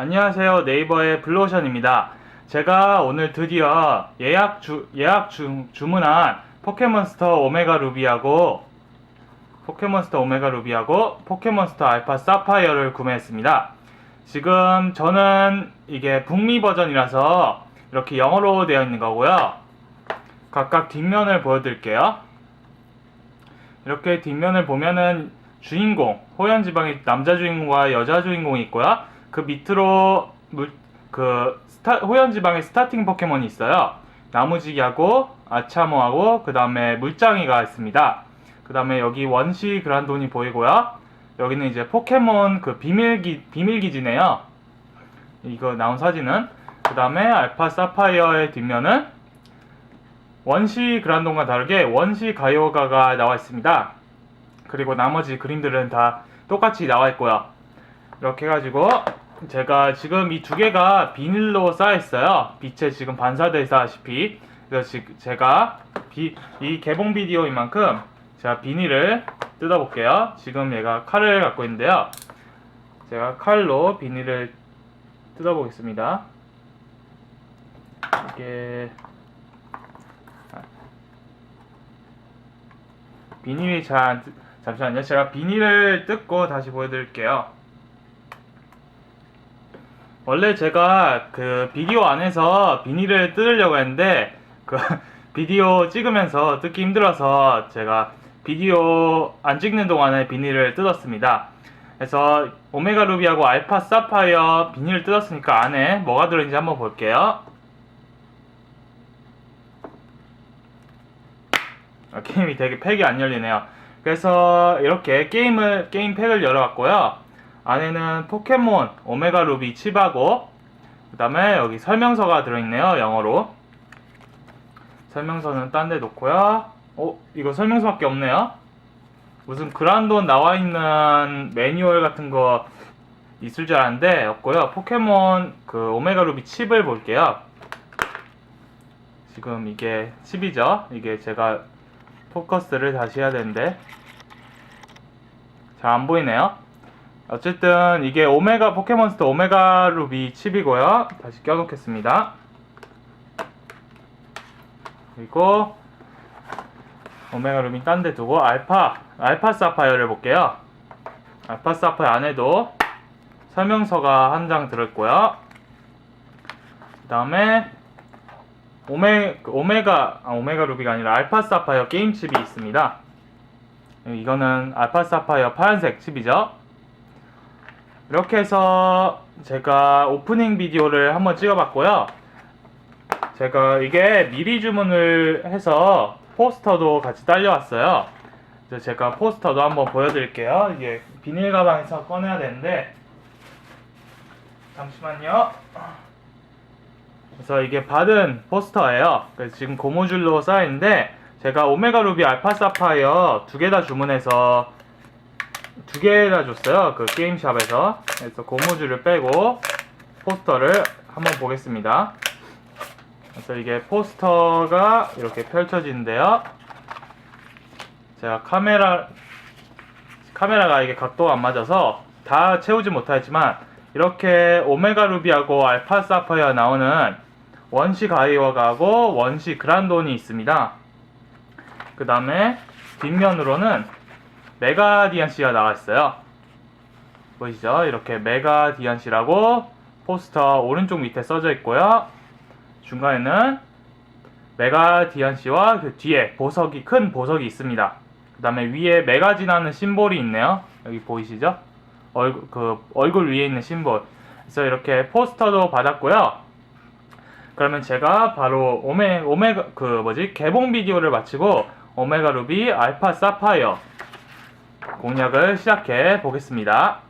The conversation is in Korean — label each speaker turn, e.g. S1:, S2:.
S1: 안녕하세요. 네이버의 블루오션입니다. 제가 오늘 드디어 예약 주, 예약 주, 주문한 포켓몬스터 오메가 루비하고 포켓몬스터 오메가 루비하고 포켓몬스터 알파 사파이어를 구매했습니다. 지금 저는 이게 북미 버전이라서 이렇게 영어로 되어 있는 거고요. 각각 뒷면을 보여드릴게요. 이렇게 뒷면을 보면은 주인공, 호연 지방의 남자 주인공과 여자 주인공이 있고요. 그 밑으로 물, 그 스타, 호연 지방의 스타팅 포켓몬이 있어요. 나무지기하고 아차모하고 그 다음에 물장이가 있습니다. 그 다음에 여기 원시 그란돈이 보이고요. 여기는 이제 포켓몬 그 비밀기 비밀기지네요. 이거 나온 사진은 그 다음에 알파 사파이어의 뒷면은 원시 그란돈과 다르게 원시 가요가가 나와 있습니다. 그리고 나머지 그림들은 다 똑같이 나와 있고요. 이렇게 해가지고 제가 지금 이 두 개가 비닐로 쌓여 있어요. 빛에 지금 반사되다시피 그래서 지- 제가 비- 이 개봉 비디오인 만큼 제가 비닐을 뜯어볼게요. 지금 얘가 칼을 갖고 있는데요. 제가 칼로 비닐을 뜯어보겠습니다. 이게 비닐이 잘 잠시만요. 제가 비닐을 뜯고 다시 보여드릴게요. 원래 제가 그 비디오 안에서 비닐을 뜯으려고 했는데 그 비디오 찍으면서 뜯기 힘들어서 제가 비디오 안 찍는 동안에 비닐을 뜯었습니다. 그래서 오메가 루비하고 알파 사파이어 비닐을 뜯었으니까 안에 뭐가 들어있는지 한번 볼게요. 아, 게임이 되게 팩이 안 열리네요. 그래서 이렇게 게임을 게임 팩을 열어봤고요. 안에는 포켓몬 오메가 루비 칩하고 그 다음에 여기 설명서가 들어있네요. 영어로. 설명서는 딴 데 놓고요. 어, 이거 설명서밖에 없네요. 무슨 그란돈 나와 있는 매뉴얼 같은 거 있을 줄 알았는데 없고요. 포켓몬 그 오메가 루비 칩을 볼게요. 지금 이게 칩이죠. 이게 제가 포커스를 다시 해야 되는데 잘 안 보이네요. 어쨌든 이게 오메가 포켓몬스터 오메가 루비 칩이고요. 다시 껴놓겠습니다. 그리고 오메가 루비 딴 데 두고 알파 알파 사파이어를 볼게요. 알파 사파이어 안에도 설명서가 한 장 들어있고요. 그 다음에 오메, 그 오메가, 아, 오메가 루비가 아니라 알파 사파이어 게임 칩이 있습니다. 이거는 알파 사파이어 파란색 칩이죠. 이렇게 해서 제가 오프닝 비디오를 한번 찍어봤고요. 제가 이게 미리 주문을 해서 포스터도 같이 딸려왔어요. 제가 포스터도 한번 보여드릴게요. 이게 비닐 가방에서 꺼내야 되는데 잠시만요. 그래서 이게 받은 포스터예요. 지금 고무줄로 쌓여있는데 제가 오메가 루비 알파 사파이어 두 개 다 주문해서 두개다 줬어요. 그 게임샵에서. 그래서 고무줄을 빼고 포스터를 한번 보겠습니다. 그래서 이게 포스터가 이렇게 펼쳐지는데요. 제가 카메라 카메라가 이게 각도가 안 맞아서 다 채우지 못하지만 이렇게 오메가 루비하고 알파 사파이어 나오는 원시 가이어가하고 원시 그란돈이 있습니다. 그 다음에 뒷면으로는 메가 디안씨가 나와 있어요. 보이시죠? 이렇게 메가 디안씨라고 포스터 오른쪽 밑에 써져 있고요. 중간에는 메가 디안씨와 그 뒤에 보석이 큰 보석이 있습니다. 그 다음에 위에 메가지나는 심볼이 있네요. 여기 보이시죠? 얼굴 그 얼굴 위에 있는 심볼. 그래서 이렇게 포스터도 받았고요. 그러면 제가 바로 오메 오메가 그 뭐지 개봉 비디오를 마치고 오메가 루비 알파 사파이어 공략을 시작해 보겠습니다.